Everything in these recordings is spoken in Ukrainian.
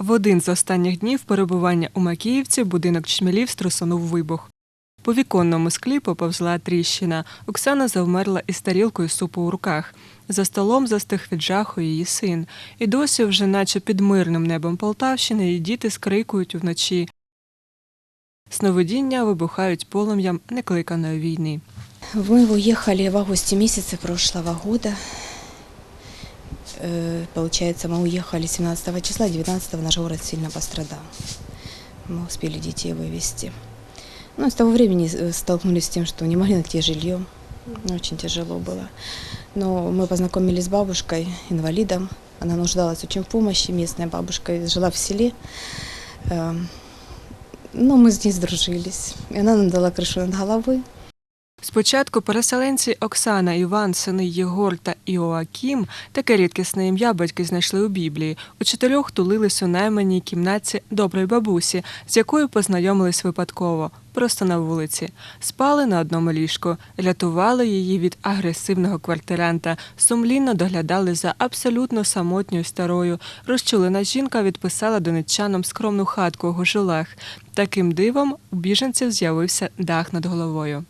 В один з останніх днів перебування у Макіївці будинок чмелів струсонув вибух. По віконному склі поповзла тріщина. Оксана завмерла із тарілкою супу у руках. За столом застиг від жаху її син. І досі, вже наче під мирним небом Полтавщини, її діти скрикують вночі. Сновидіння вибухають полум'ям некликаної війни. Мы уехали в августе месяце прошлого года. Э, Получается, мы уехали 17 числа, 19 наш город сильно пострадал. Мы успели детей вывести. Ну, с того времени э, столкнулись с тем, что не могли найти жилье. Очень тяжело было. Но мы познакомились с бабушкой, инвалидом. Она нуждалась очень в помощи. Местная бабушка жила в селе. Эм, Ну, мы с ней сдружились. И она нам дала крышу над головой. Спочатку переселенці Оксана, Іван, сини Єгор та Іоакім, таке рідкісне ім'я батьки знайшли у Біблії. У чотирьох тулились у найманій кімнаті доброї бабусі, з якою познайомились випадково, просто на вулиці. Спали на одному ліжку, рятували її від агресивного квартиранта, сумлінно доглядали за абсолютно самотньою старою. Розчулена жінка відписала донеччанам скромну хатку у Гожулах. Таким дивом у біженців з'явився дах над головою.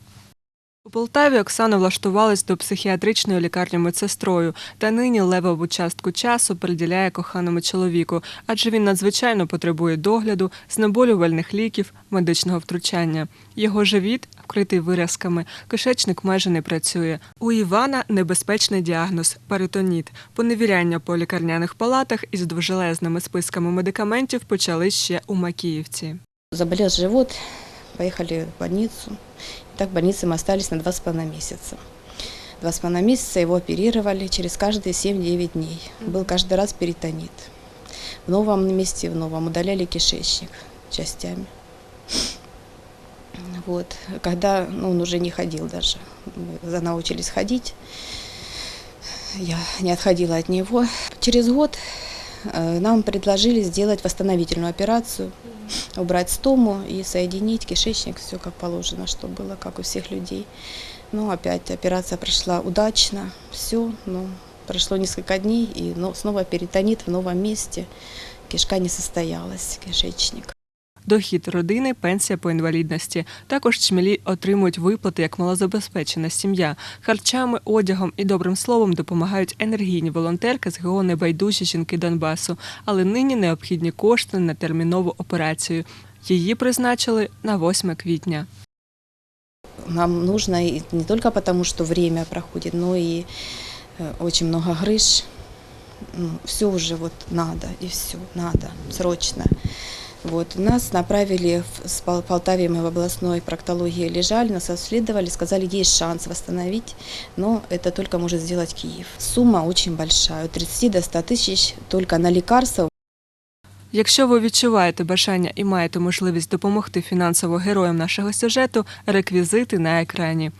У Полтаві Оксана влаштувалась до психіатричної лікарні медсестрою та нині левову частку часу приділяє коханому чоловіку, адже він надзвичайно потребує догляду, знеболювальних ліків, медичного втручання. Його живіт вкритий виразками, кишечник майже не працює. У Івана небезпечний діагноз перитоніт. Поневіряння по лікарняних палатах із довжелезними списками медикаментів почали ще у Макіївці. Заболел живот, поехали в больницу. Так в больнице мы остались на два с половиной месяца. Два с половиной месяца его оперировали через каждые 7-9 дней. Был каждый раз перитонит. В новом месте, в новом удаляли кишечник частями. Вот. Когда ну, он уже не ходил даже, мы научились ходить, я не отходила от него. Через год э, нам предложили сделать восстановительную операцию, убрать стому и соединить кишечник, все как положено, что было, как у всех людей. Но опять операция прошла удачно, все, но прошло несколько дней, и но снова перитонит в новом месте. Кишка не состоялась, кишечник. Дохід родини, пенсія по інвалідності. Також чмілі отримують виплати як малозабезпечена сім'я. Харчами, одягом і добрим словом допомагають енергійні волонтерки з ГО «Небайдужі жінки Донбасу. Але нині необхідні кошти на термінову операцію. Її призначили на 8 квітня. Нам нужно не только потому, что время проходит, но и очень много грыж. все уже вот надо, и все, надо, срочно. Вот, нас направили в с Пол- Полтаве, мы в областной проктологии лежали, нас обследовали, сказали, есть шанс восстановить, но это только может сделать Киев. Сумма очень большая, от 30 до 100 тысяч только на лекарства, Якщо ви відчуваєте бажання і маєте можливість допомогти фінансово героям нашого сюжету, реквізити на екрані.